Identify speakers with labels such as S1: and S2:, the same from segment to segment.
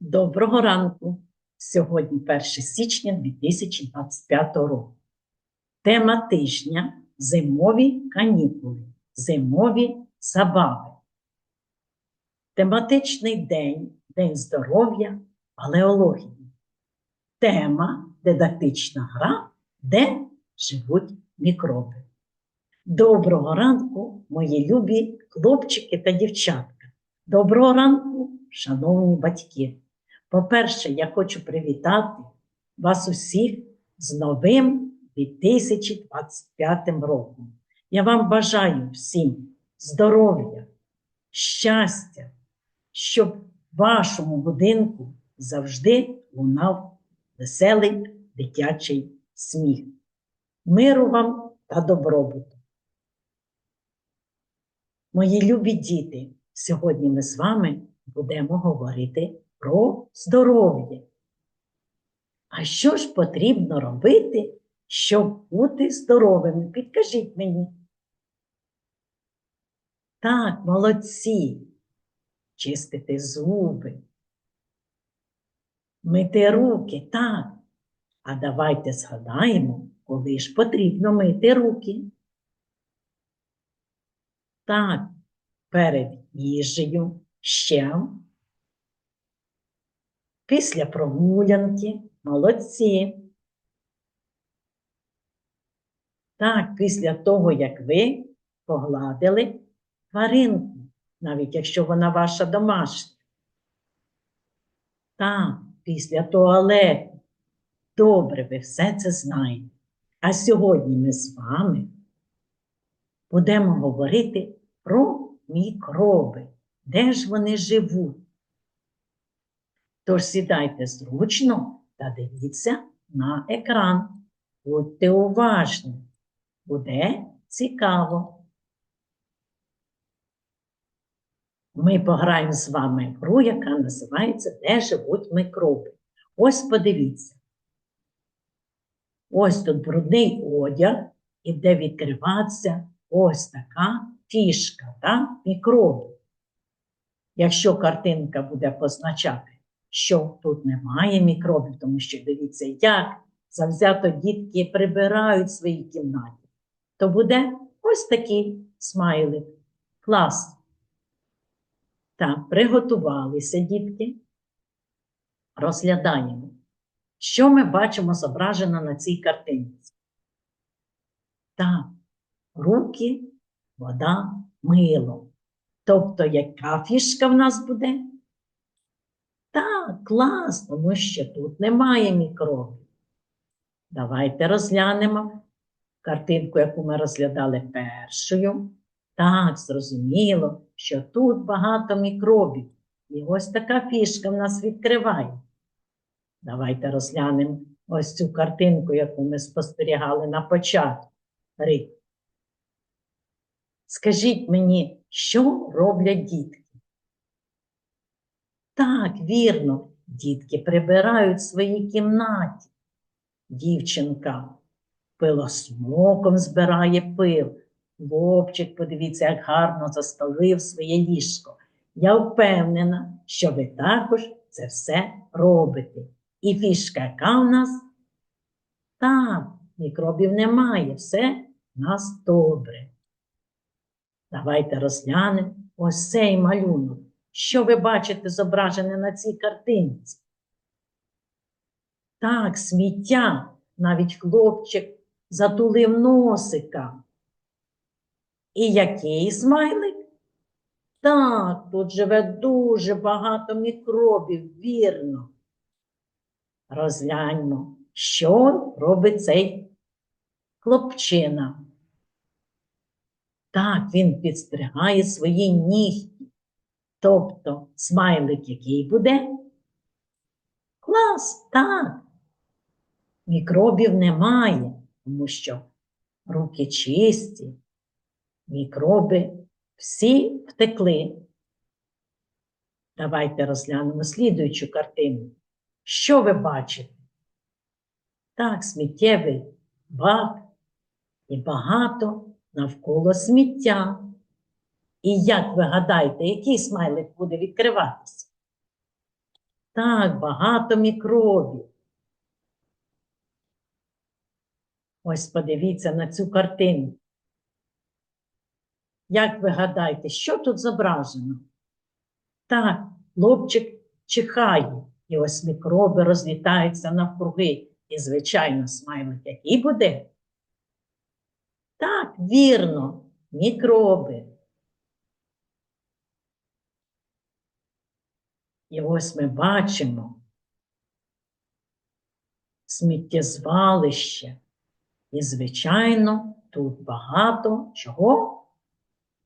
S1: Доброго ранку! Сьогодні 1 січня 2025 року. Тема тижня зимові канікули, зимові забави. Тематичний день, День здоров'я, палеології. Тема дидактична гра, де живуть мікроби. Доброго ранку, мої любі хлопчики та дівчатка. Доброго ранку, шановні батьки. По-перше, я хочу привітати вас усіх з новим 2025 роком. Я вам бажаю всім здоров'я, щастя, щоб в вашому будинку завжди лунав веселий дитячий сміх. Миру вам та добробуту. Мої любі діти, сьогодні ми з вами будемо говорити про здоров'я. А що ж потрібно робити, щоб бути здоровими? Підкажіть мені. Так, молодці. Чистити зуби. Мити руки, так. А давайте згадаємо, коли ж потрібно мити руки. Так, перед їжею ще. Після прогулянки молодці. Так, після того, як ви погладили тваринку, навіть якщо вона ваша домашня. Так, після туалету. Добре, ви все це знаєте. А сьогодні ми з вами будемо говорити про мікроби, де ж вони живуть. Тож сідайте зручно та дивіться на екран. Будьте уважні, буде цікаво. Ми пограємо з вами в гру, яка називається Де живуть мікроби. Ось подивіться. Ось тут брудний одяг, і де відкриватися ось така фішка, та? мікроби. Якщо картинка буде позначати, що тут немає мікробів, тому що дивіться, як завзято дітки прибирають в своїй кімнаті, то буде ось такий смайлик. Клас. Так, приготувалися дітки. Розглядаємо. Що ми бачимо зображено на цій картинці? Так, руки, вода, мило. Тобто, яка фішка в нас буде? Так, клас, тому що тут немає мікробів. Давайте розглянемо картинку, яку ми розглядали першою. Так, зрозуміло, що тут багато мікробів. І ось така фішка в нас відкриває. Давайте розглянемо ось цю картинку, яку ми спостерігали на початку. Скажіть мені, що роблять дітки? Так, вірно, дітки прибирають в своїй кімнаті. Дівчинка пилосмоком збирає пил. Хлопчик, подивіться, як гарно застолив своє ліжко. Я впевнена, що ви також це все робите. І фішка, яка в нас? Так, мікробів немає, все в нас добре. Давайте розглянемо ось цей малюнок. Що ви бачите зображене на цій картинці? Так, сміття, навіть хлопчик затулив носика. І який смайлик? Так, тут живе дуже багато мікробів, вірно. Розгляньмо, що робить цей хлопчина. Так, він підстригає свої нігті. Тобто смайлик який буде? Клас, так. Мікробів немає, тому що руки чисті, мікроби всі втекли. Давайте розглянемо слідуючу картину. Що ви бачите? Так, сміттєвий бак і багато навколо сміття. І як ви гадаєте, який смайлик буде відкриватися? Так, багато мікробів. Ось подивіться на цю картину. Як ви гадаєте, що тут зображено? Так, хлопчик чихає, і ось мікроби розлітаються навкруги. І, звичайно, смайлик який буде? Так, вірно, мікроби. І ось ми бачимо сміттєзвалище. І, звичайно, тут багато чого?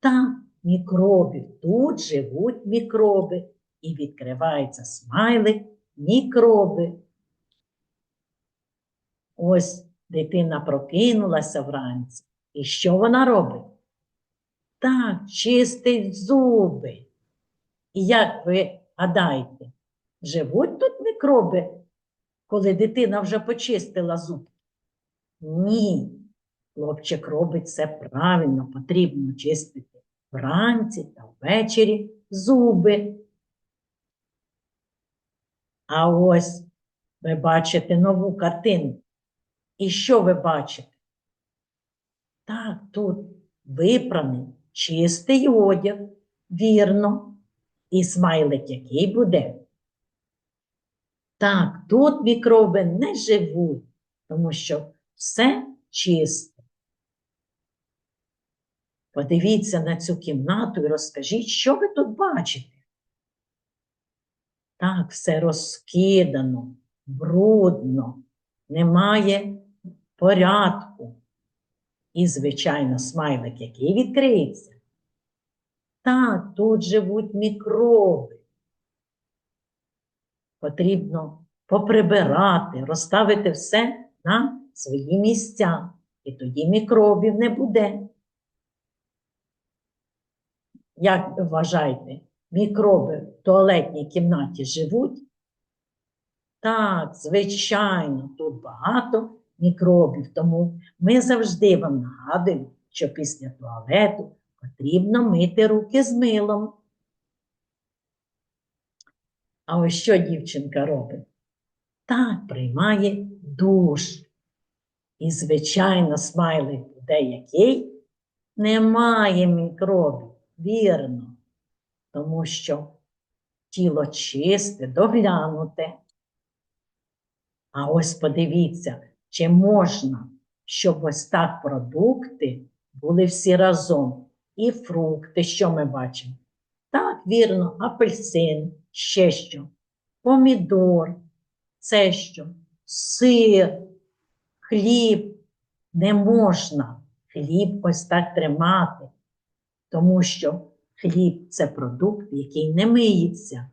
S1: Та мікробів. Тут живуть мікроби. І відкривається смайлик мікроби. Ось дитина прокинулася вранці. І що вона робить? Так, чистить зуби. І як ви гадаєте, живуть тут мікроби, коли дитина вже почистила зуб? Ні. Хлопчик робить все правильно, потрібно чистити вранці та ввечері зуби. А ось ви бачите нову картину. І що ви бачите? Так, тут випраний чистий одяг, вірно. І смайлик який буде? Так, тут мікроби не живуть, тому що все чисте. Подивіться на цю кімнату і розкажіть, що ви тут бачите. Так, все розкидано, брудно, немає порядку. І, звичайно, смайлик, який відкриється. Так, тут живуть мікроби. Потрібно поприбирати, розставити все на свої місця, і тоді мікробів не буде. Як ви вважаєте, мікроби в туалетній кімнаті живуть? Так, звичайно, тут багато мікробів, тому ми завжди вам нагадуємо, що після туалету потрібно мити руки з милом. А ось що дівчинка робить? Так, приймає душ. І, звичайно, смайлик буде який? Немає мікробів, вірно, тому що тіло чисте, доглянуте. А ось подивіться, чи можна, щоб ось так продукти були всі разом. І фрукти, що ми бачимо? Так, вірно, апельсин, ще що, помідор, це що, сир, хліб. Не можна хліб ось так тримати, тому що хліб це продукт, який не миється.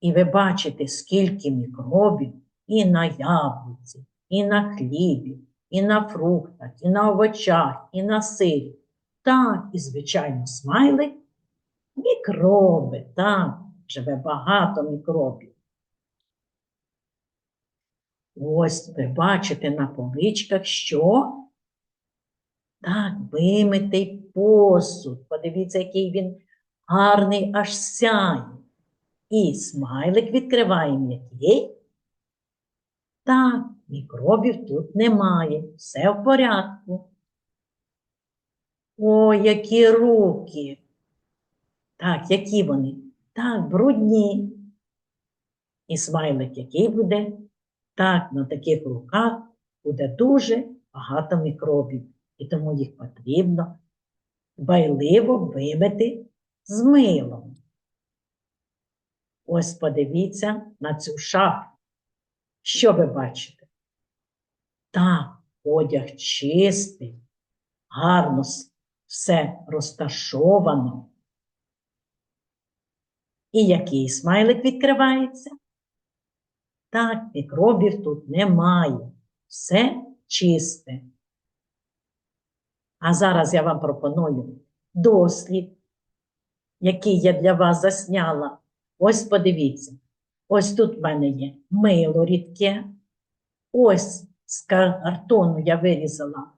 S1: І ви бачите, скільки мікробів і на яблуці, і на хлібі, і на фруктах, і на овочах, і на сирі. Так, і, звичайно, смайлик мікроби, так, живе багато мікробів. Ось ви бачите на поличках, що? Так, вимитий посуд. Подивіться, який він гарний аж сяє. І смайлик відкриває м'який. Так, мікробів тут немає, все в порядку. О, які руки! Так, які вони? Так, брудні. І смайлик який буде? Так, на таких руках буде дуже багато мікробів, і тому їх потрібно байливо вимити з милом. Ось подивіться на цю шафу. Що ви бачите? Так, одяг чистий, гарно все розташовано. І який смайлик відкривається? Так, мікробів тут немає. Все чисте. А зараз я вам пропоную дослід, який я для вас засняла. Ось подивіться. Ось тут в мене є мило рідке. Ось з картону я вирізала.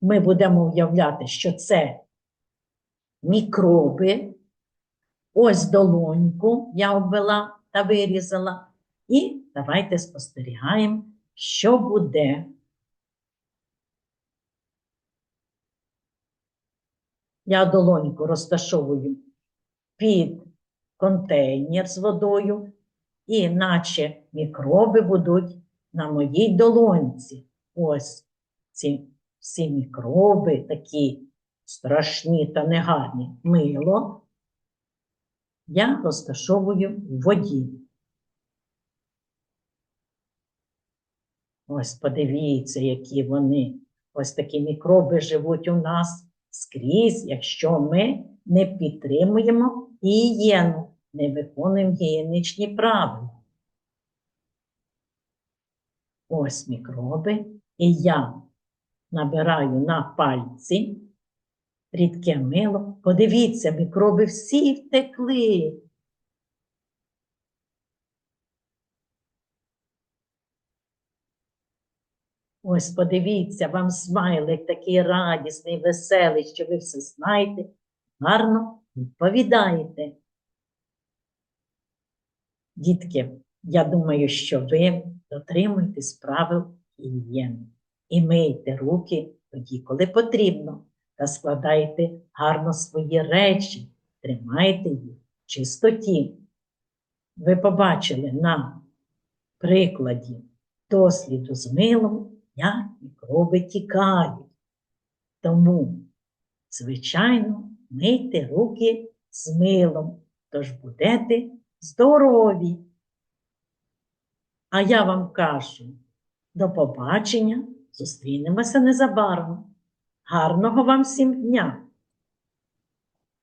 S1: Ми будемо уявляти, що це мікроби. Ось долоньку я обвела та вирізала. І давайте спостерігаємо, що буде. Я долоньку розташовую під контейнер з водою, і наче мікроби будуть на моїй долоньці. Ось ці всі мікроби такі страшні та негарні. Мило я розташовую в воді. Ось подивіться, які вони. Ось такі мікроби живуть у нас скрізь, якщо ми не підтримуємо гігієну, не виконуємо гігієнічні правила. Ось мікроби, і я набираю на пальці рідке мило. Подивіться, мікроби всі втекли. Ось подивіться, вам смайлик такий радісний, веселий, що ви все знаєте, гарно відповідаєте. Дітки, я думаю, що ви дотримуєтесь правил гігієни і мийте руки тоді, коли потрібно, та складайте гарно свої речі, тримайте їх в чистоті. Ви побачили на прикладі досліду з милом, як мікроби тікають. Тому, звичайно, мийте руки з милом, тож будете здорові. А я вам кажу до побачення, зустрінемося незабаром. Гарного вам всім дня!